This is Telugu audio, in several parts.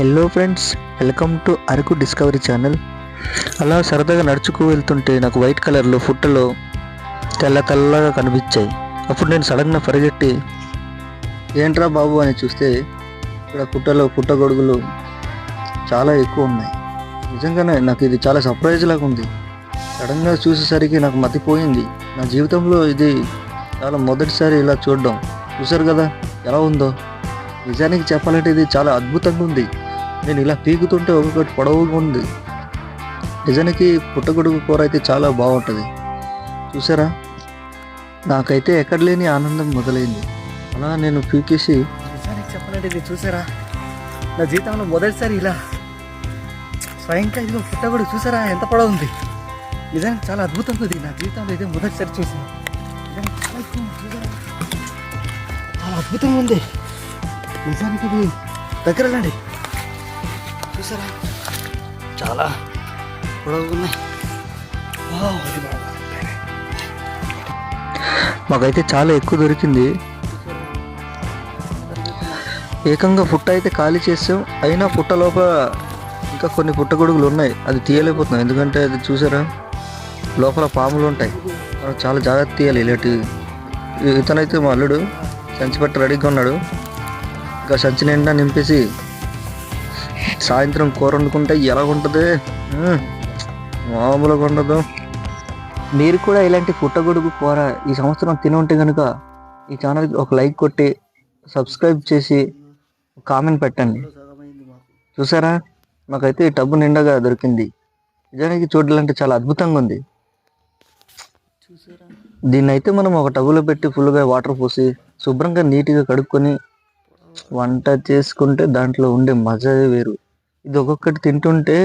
Hello friends welcome to Araku discovery channel అలా సరదాగా నడుచుకు వెళ్తుంటే నాకు వైట్ కలర్లో ఫుట్టలో తెల్ల తెల్లగా కనిపించాయి. అప్పుడు నేను సడన్గా పరిగెట్టి ఏంట్రా బాబు? అని చూస్తే ఇక్కడ పుట్టలో పుట్టగొడుగులు చాలా ఎక్కువ ఉన్నాయి. నిజంగానే నాకు ఇది చాలా సర్ప్రైజ్ లాగా ఉంది. సడన్గా చూసేసరికి నాకు మతిపోయింది. నా జీవితంలో ఇది చాలా మొదటిసారి ఇలా చూడడం. చూసారు కదా ఎలా ఉందో? నిజానికి చెప్పాలంటే ఇది చాలా అద్భుతంగా ఉంది. నేను ఇలా పీకుతుంటే ఒక్కొక్కటి పొడవుగా ఉంది. నిజానికి పుట్టగొడుగు కూర అయితే చాలా బాగుంటుంది. చూసారా? నాకైతే ఎక్కడ లేని ఆనందం మొదలైంది. అలా నేను పీకేసి నిజానికి ఇది చూసారా? నా జీవితంలో మొదటిసారి ఇలా స్వయంగా ఇదిగో పుట్టగొడుగు చూసారా? ఎంత పొడవు ఉంది నిజానికి చాలా అద్భుతంగా ఉంది. నా జీవితంలో ఇదే మొదటిసారి చూసాను చాలా చూసారా? చాలా అద్భుతంగా ఉంది. నిజానికి ఇది దగ్గర చూసారా? చాలా పొడవు ఉన్నాయి. మాకైతే చాలా ఎక్కువ దొరికింది. ఏకంగా పుట్ట అయితే ఖాళీ చేసాం. అయినా పుట్ట లోపల ఇంకా కొన్ని పుట్టగొడుగులు ఉన్నాయి. అది తీయలేకపోతున్నాం. ఎందుకంటే అది చూసారా? లోపల పాములు ఉంటాయి. మనం చాలా జాగ్రత్త తీయాలి. ఇలాంటి ఇతనైతే మా అల్లుడు. సంచి పట్ట రెడీగా ఉన్నాడు. ఇంకా సంచి నిండా నింపేసి సాయంత్రం కూర వండుకుంటే ఎలా ఉంటుంది? మ్మ్. మామూలుగా ఉండదు. మీరు కూడా ఇలాంటి పుట్టగొడుగు కూర ఈ సంవత్సరం తిని ఉంటే కనుక ఈ ఛానల్కి ఒక లైక్ కొట్టి సబ్స్క్రైబ్ చేసి కామెంట్ పెట్టండి. చూసారా? మాకైతే ఈ టబ్బు నిండగా దొరికింది. నిజానికి చూడాలంటే చాలా అద్భుతంగా ఉంది. చూసారా? దీన్ని అయితే మనం ఒక టబ్బులో పెట్టి ఫుల్గా వాటర్ పోసి శుభ్రంగా నీట్గా కడుక్కొని వంట చేసుకుంటే దాంట్లో ఉండే మజా వేరు. ఇది ఒక్కొక్కటి తింటుంటే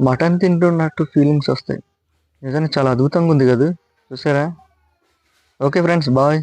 మటన్ తింటున్నట్టు ఫీలింగ్స్ వస్తాయి. నిజంగా చాలా అద్భుతంగా ఉంది కదా. చూసారా? Okay friends bye.